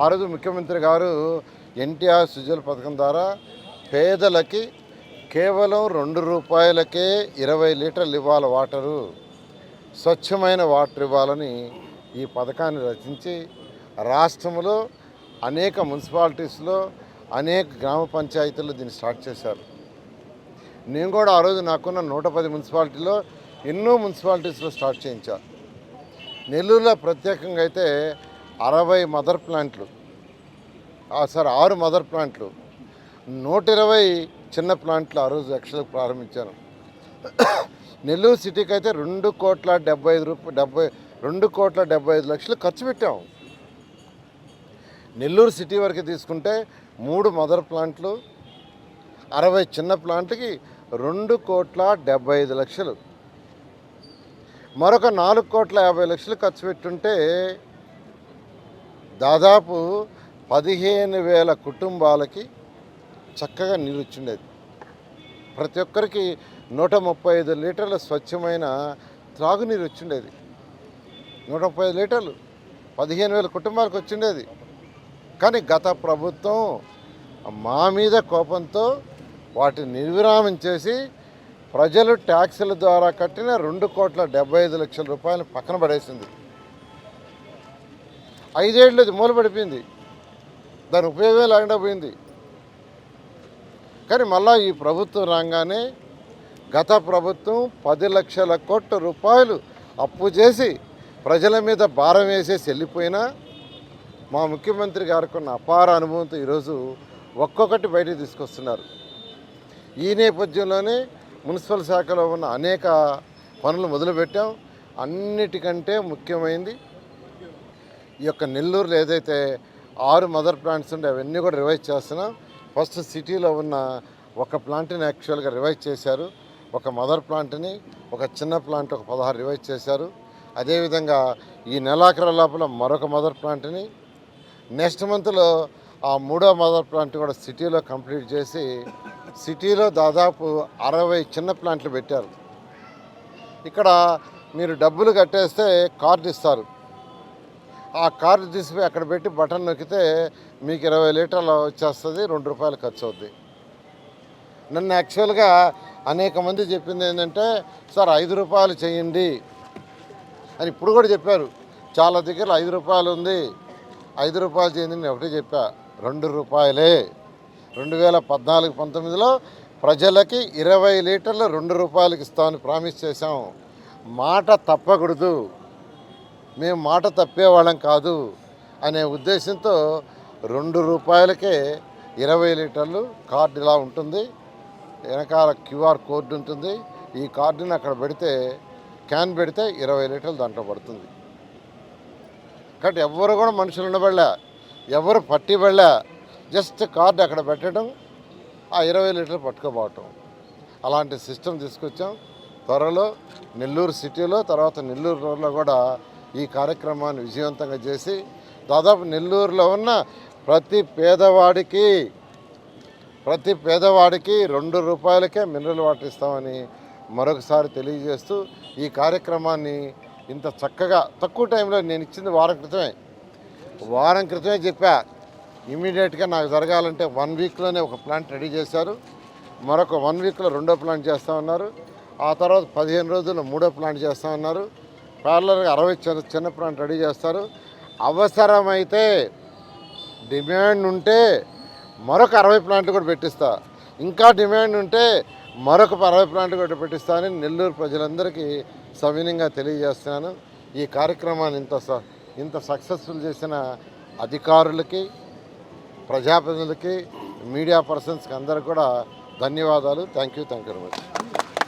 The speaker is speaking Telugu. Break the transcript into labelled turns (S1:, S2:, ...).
S1: ఆ రోజు ముఖ్యమంత్రి గారు ఎన్టీఆర్ సుజల పథకం ద్వారా పేదలకి కేవలం రెండు రూపాయలకే ఇరవై లీటర్లు ఇవ్వాలి వాటరు. స్వచ్ఛమైన వాటర్ ఇవ్వాలని ఈ పథకాన్ని రచించి రాష్ట్రంలో అనేక మున్సిపాలిటీస్లో అనేక గ్రామ పంచాయతీలు దీన్ని స్టార్ట్ చేశారు. నేను కూడా ఆ రోజు నాకున్న నూట పది మున్సిపాలిటీలో ఎన్నో మున్సిపాలిటీస్లో స్టార్ట్ చేయించాను నెల్లూరులో ప్రత్యేకంగా అయితే అరవై మదర్ ప్లాంట్లు. సార్ ఆరు మదర్ ప్లాంట్లు. నూట ఇరవై చిన్న ప్లాంట్లు ఆ రోజు యాక్చువల్గా ప్రారంభించాను నెల్లూరు సిటీకి అయితే రెండు కోట్ల డెబ్బై ఐదు రూపాయలు డెబ్బై రెండు కోట్ల డెబ్బై ఐదు లక్షలు ఖర్చు పెట్టాము నెల్లూరు సిటీ వరకు తీసుకుంటే మూడు మదర్ ప్లాంట్లు అరవై చిన్న ప్లాంట్కి రెండు కోట్ల డెబ్బై ఐదు లక్షలు. మరొక నాలుగు కోట్ల యాభై లక్షలు ఖర్చు పెట్టుంటే దాదాపు పదిహేను వేల కుటుంబాలకి చక్కగా నీరు వచ్చిండేది ప్రతి ఒక్కరికి నూట ముప్పై ఐదు లీటర్ల స్వచ్ఛమైన త్రాగునీరు వచ్చిండేది నూట ముప్పై ఐదు లీటర్లు పదిహేను వేల కుటుంబాలకు వచ్చిండేది కానీ గత ప్రభుత్వం మా మీద కోపంతో వాటిని నిర్విరామం చేసి ప్రజలు ట్యాక్సుల ద్వారా కట్టిన రెండు కోట్ల డెబ్బై ఐదు లక్షల రూపాయలు పక్కన పడేసింది. ఐదేళ్ళు అది మూలపడిపోయింది. దాని ఉపయోగం లేకుండా పోయింది. కానీ మళ్ళా ఈ ప్రభుత్వం రాగానే గత ప్రభుత్వం పది లక్షల కోట్ల రూపాయలు అప్పు చేసి ప్రజల మీద భారం వేసేసి వెళ్ళిపోయినా మా ముఖ్యమంత్రి గారికి ఉన్న అపార అనుభవంతో ఈరోజు ఒక్కొక్కటి బయటకు తీసుకొస్తున్నారు. ఈ నేపథ్యంలోనే మున్సిపల్ శాఖలో ఉన్న అనేక పనులు మొదలుపెట్టాం. అన్నిటికంటే ముఖ్యమైనది ఈ యొక్క నెల్లూరులో ఏదైతే ఆరు మదర్ ప్లాంట్స్ ఉండే అవన్నీ కూడా రివైజ్ చేస్తున్నాం ఫస్ట్ సిటీలో ఉన్న ఒక ప్లాంట్ని యాక్చువల్గా రివైజ్ చేశారు. ఒక మదర్ ప్లాంట్ని ఒక చిన్న ప్లాంట్ ఒక పదహారు రివైజ్ చేశారు. అదేవిధంగా ఈ నెలాఖరు లోపల మరొక మదర్ ప్లాంట్ని నెక్స్ట్ మంత్లో ఆ మూడో మదర్ ప్లాంట్ కూడా సిటీలో కంప్లీట్ చేసి సిటీలో దాదాపు అరవై చిన్న ప్లాంట్లు పెట్టారు. ఇక్కడ మీరు డబ్బులు కట్టేస్తే కార్డు ఇస్తారు. ఆ కార్డు తీసిపోయి అక్కడ పెట్టి బటన్ నొక్కితే మీకు ఇరవై లీటర్లు వచ్చేస్తుంది రెండు రూపాయలు ఖర్చు అవుద్ది నన్ను యాక్చువల్గా అనేక మంది చెప్పింది ఏంటంటే సార్ ఐదు రూపాయలు చేయండి అని ఇప్పుడు కూడా చెప్పారు. చాలా దగ్గర ఐదు రూపాయలు ఉంది. ఐదు రూపాయలు చేయండి నేను ఒకటే చెప్పా రెండు రూపాయలే. రెండు వేల పద్నాలుగు పంతొమ్మిదిలో ప్రజలకి ఇరవై లీటర్లు రెండు రూపాయలకి ఇస్తామని ప్రామిస్ చేశాం. మాట తప్పకూడదు. మేము మాట తప్పేవాళ్ళం కాదు అనే ఉద్దేశంతో రెండు రూపాయలకే ఇరవై లీటర్లు కార్డు ఇలా ఉంటుంది. వెనకాల క్యూఆర్ కోడ్ ఉంటుంది. ఈ కార్డుని అక్కడ పెడితే క్యాన్ పెడితే ఇరవై లీటర్లు దాంట్లో పడుతుంది. కాబట్టి ఎవరు కూడా మనుషులు ఉండబడలే. ఎవరు పట్టిబడలే జస్ట్ కార్డు అక్కడ పెట్టడం ఆ ఇరవై లీటర్లు పట్టుకోబోవటం అలాంటి సిస్టమ్ తీసుకొచ్చాం. త్వరలో నెల్లూరు సిటీలో తర్వాత నెల్లూరు రోడ్లో కూడా ఈ కార్యక్రమాన్ని విజయవంతంగా చేసి దాదాపు నెల్లూరులో ఉన్న ప్రతి పేదవాడికి ప్రతి పేదవాడికి రెండు రూపాయలకే మినరల్ వాటర్ ఇస్తామని మరొకసారి తెలియజేస్తూ ఈ కార్యక్రమాన్ని ఇంత చక్కగా తక్కువ టైంలో నేను ఇచ్చింది వారం క్రితమే. వారం క్రితమే చెప్పా. ఇమీడియట్గా నాకు జరగాలంటే వన్ వీక్లోనే ఒక ప్లాంట్ రెడీ చేశారు. మరొక వన్ వీక్లో రెండో ప్లాంట్ చేస్తామన్నారు ఆ తర్వాత పదిహేను రోజుల్లో మూడో ప్లాంట్ చేస్తామన్నారు పార్లర్గా అరవై చిన్న చిన్న ప్లాంట్ రెడీ చేస్తారు. అవసరమైతే డిమాండ్ ఉంటే మరొక అరవై ప్లాంట్లు కూడా పెట్టిస్తా. ఇంకా డిమాండ్ ఉంటే మరొక అరవై ప్లాంట్ కూడా పెట్టిస్తా అని నెల్లూరు ప్రజలందరికీ సవినయంగా తెలియజేస్తున్నాను. ఈ కార్యక్రమాన్ని ఇంత స- ఇంత సక్సెస్ఫుల్ చేసిన అధికారులకి ప్రజాప్రతినిధులకి మీడియా పర్సన్స్కి అందరికి కూడా ధన్యవాదాలు. Thank you thank you very much.